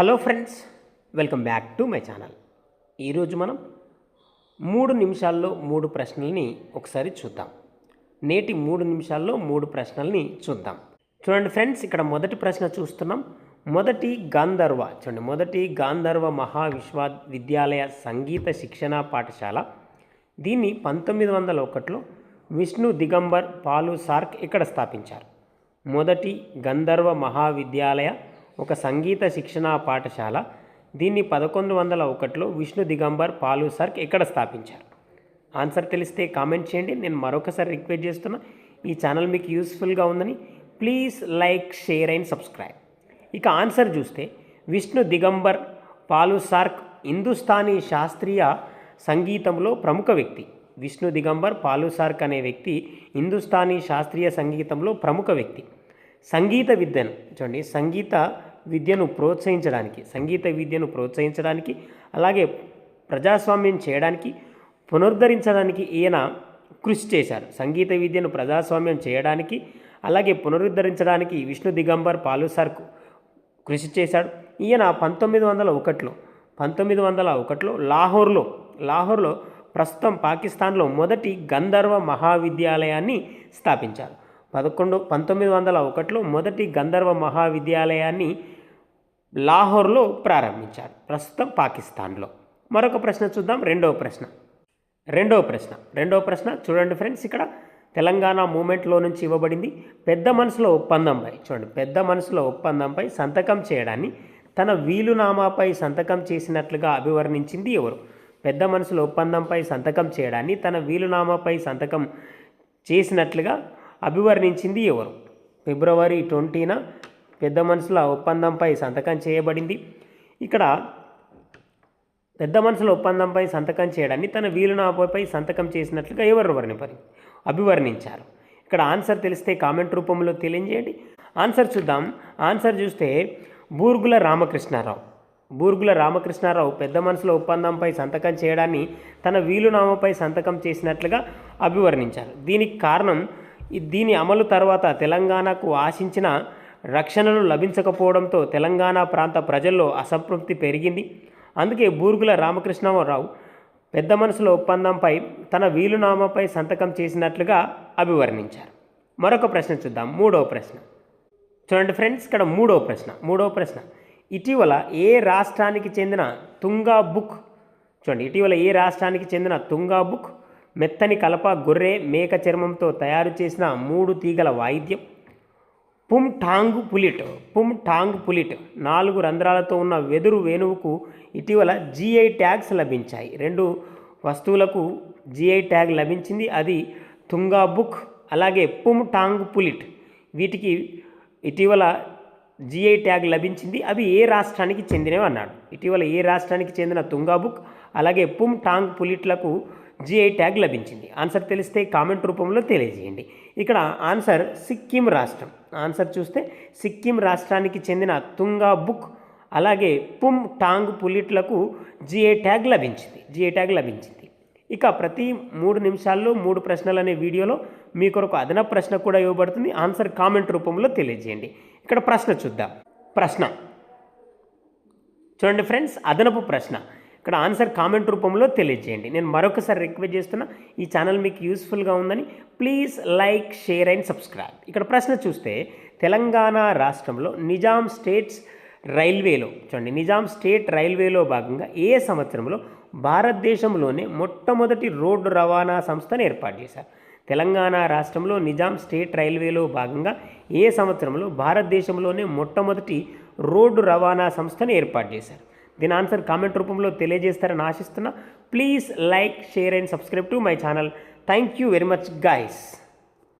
Hello friends welcome back to my channel. ఈరోజు మనం మూడు నిమిషాల్లో మూడు ప్రశ్నల్ని ఒకసారి చూద్దాం. నేటి మూడు నిమిషాల్లో మూడు ప్రశ్నల్ని చూద్దాం. చూడండి ఫ్రెండ్స్ ఇక్కడ మొదటి ప్రశ్న చూస్తున్నాం. మొదటి గాంధర్వ చూడండి మొదటి గాంధర్వ మహావిశ్వవిద్యాలయ సంగీత శిక్షణ పాఠశాల. దీన్ని పంతొమ్మిది వందల ఒకటిలో విష్ణు దిగంబర్ పాలు సార్క్ ఇక్కడ స్థాపించారు. మొదటి గంధర్వ మహావిద్యాలయ ఒక సంగీత శిక్షణా పాఠశాల. దీన్ని పదకొండు వందల ఒకటిలో విష్ణు దిగంబర్ పాలు సర్క్ ఎక్కడ స్థాపించారు. ఆన్సర్ తెలిస్తే కామెంట్ చేయండి. నేను మరొకసారి రిక్వెస్ట్ చేస్తున్నా ఈ ఛానల్ మీకు యూస్ఫుల్గా ఉందని please like share and subscribe. ఇక ఆన్సర్ చూస్తే విష్ణు దిగంబర్ పాలు సార్క్ హిందుస్థానీ శాస్త్రీయ సంగీతంలో ప్రముఖ వ్యక్తి. విష్ణు దిగంబర్ పాలు సార్క్ అనే వ్యక్తి హిందుస్థానీ శాస్త్రీయ సంగీతంలో ప్రముఖ వ్యక్తి. సంగీత విద్యను చూడండి సంగీత విద్యను ప్రోత్సహించడానికి సంగీత విద్యను ప్రోత్సహించడానికి అలాగే ప్రజాస్వామ్యం చేయడానికి పునరుద్ధరించడానికి ఈయన కృషి చేశారు. సంగీత విద్యను ప్రజాస్వామ్యం చేయడానికి అలాగే పునరుద్ధరించడానికి విష్ణు దిగంబర్ పాలుసార్కు కృషి చేశాడు. ఈయన పంతొమ్మిది వందల ఒకటిలో పంతొమ్మిది వందల ఒకటిలో లాహోర్లో లాహోర్లో ప్రస్తుతం పాకిస్తాన్లో మొదటి గంధర్వ మహావిద్యాలయాన్ని స్థాపించారు. పదకొండు పంతొమ్మిది వందల ఒకటిలో మొదటి గంధర్వ మహావిద్యాలయాన్ని లాహోర్లో ప్రారంభించారు. ప్రస్తుతం పాకిస్తాన్లో. మరొక ప్రశ్న చూద్దాం. రెండవ ప్రశ్న. రెండవ ప్రశ్న. రెండవ ప్రశ్న. చూడండి ఫ్రెండ్స్ ఇక్కడ. తెలంగాణ మూమెంట్లో నుంచి ఇవ్వబడింది. పెద్ద మనసులో ఒప్పందంపై. చూడండి. పెద్ద మనసులో ఒప్పందంపై సంతకం చేయడాన్ని తన వీలునామాపై సంతకం చేసినట్లుగా అభివర్ణించింది ఎవరు? పెద్ద మనసులో ఒప్పందంపై సంతకం చేయడాన్ని తన వీలునామాపై సంతకం చేసినట్లుగా అభివర్ణించింది ఎవరు? ఫిబ్రవరి ట్వంటీన పెద్ద మనసుల ఒప్పందంపై సంతకం చేయబడింది. ఇక్కడ పెద్ద మనసుల ఒప్పందంపై సంతకం చేయడాన్ని తన వీలునామాపై సంతకం చేసినట్లుగా ఎవరు వర్ణిపరి అభివర్ణించారు. ఇక్కడ ఆన్సర్ తెలిస్తే కామెంట్ రూపంలో తెలియజేయండి. ఆన్సర్ చూద్దాం. ఆన్సర్ చూస్తే బూర్గుల రామకృష్ణారావు. బూర్గుల రామకృష్ణారావు పెద్ద మనసుల ఒప్పందంపై సంతకం చేయడాన్ని తన వీలునామాపై సంతకం చేసినట్లుగా అభివర్ణించారు. దీనికి కారణం దీని అమలు తర్వాత తెలంగాణకు ఆశించిన రక్షణలు లభించకపోవడంతో తెలంగాణ ప్రాంత ప్రజల్లో అసంతృప్తి పెరిగింది. అందుకే బూర్గుల రామకృష్ణరావు పెద్ద మనసుల ఒప్పందంపై తన వీలునామాపై సంతకం చేసినట్లుగా అభివర్ణించారు. మరొక ప్రశ్న చూద్దాం. మూడవ ప్రశ్న. చూడండి ఫ్రెండ్స్ ఇక్కడ మూడవ ప్రశ్న. మూడవ ప్రశ్న. ఇటీవల ఏ రాష్ట్రానికి చెందిన తుంగా బుక్? చూడండి ఇటీవల ఏ రాష్ట్రానికి చెందిన తుంగా బుక్? మెత్తని కలప గొర్రె మేక చర్మంతో తయారు చేసిన మూడు తీగల వాయిద్యం. పుమ్ టాంగ్ పులిట్ పుమ్ టాంగ్ పులిట్ నాలుగు రంధ్రాలతో ఉన్న వెదురు వేణువుకు ఇటీవల జిఐ ట్యాగ్స్ లభించాయి. రెండు వస్తువులకు జిఐ ట్యాగ్ లభించింది. అది తుంగా బుక్ అలాగే పుమ్ టాంగ్ పులిట్. వీటికి ఇటీవల జిఐ ట్యాగ్ లభించింది. అవి ఏ రాష్ట్రానికి చెందినవి అన్నాడు. ఇటీవల ఏ రాష్ట్రానికి చెందిన తుంగా బుక్ అలాగే పుమ్ టాంగ్ పులిట్లకు జిఐ ట్యాగ్ లభించింది. ఆన్సర్ తెలిస్తే కామెంట్ రూపంలో తెలియజేయండి. ఇక్కడ ఆన్సర్ సిక్కిం రాష్ట్రం. ఆన్సర్ చూస్తే సిక్కిం రాష్ట్రానికి చెందిన తుంగా బుక్ అలాగే పుమ్ టాంగ్ పులిట్లకు జిఐ ట్యాగ్ లభించింది. జిఏ ట్యాగ్ లభించింది. ఇక ప్రతి మూడు నిమిషాల్లో మూడు ప్రశ్నలు అనే వీడియోలో మీ కొరకు అదనపు ప్రశ్న కూడా ఇవ్వబడుతుంది. ఆన్సర్ కామెంట్ రూపంలో తెలియజేయండి. ఇక్కడ ప్రశ్న చూద్దాం. ప్రశ్న. చూడండి ఫ్రెండ్స్ అదనపు ప్రశ్న. ఇక్కడ ఆన్సర్ కామెంట్ రూపంలో తెలియజేయండి. నేను మరొకసారి రిక్వెస్ట్ చేస్తున్నా ఈ ఛానల్ మీకు యూస్ఫుల్గా ఉందని please like share and subscribe. ఇక్కడ ప్రశ్న చూస్తే తెలంగాణ రాష్ట్రంలో నిజాం స్టేట్స్ రైల్వేలో చూడండి నిజాం స్టేట్ రైల్వేలో భాగంగా ఏ సంవత్సరంలో భారతదేశంలోనే మొట్టమొదటి రోడ్డు రవాణా సంస్థను ఏర్పాటు చేశారు? తెలంగాణ రాష్ట్రంలో నిజాం స్టేట్ రైల్వేలో భాగంగా ఏ సంవత్సరంలో భారతదేశంలోనే మొట్టమొదటి రోడ్డు రవాణా సంస్థను ఏర్పాటు చేశారు? దీని ఆన్సర్ కామెంట్ రూపంలో తెలియజేస్తారని ఆశిస్తున్నా. Please like share and subscribe to my channel. Thank you very much guys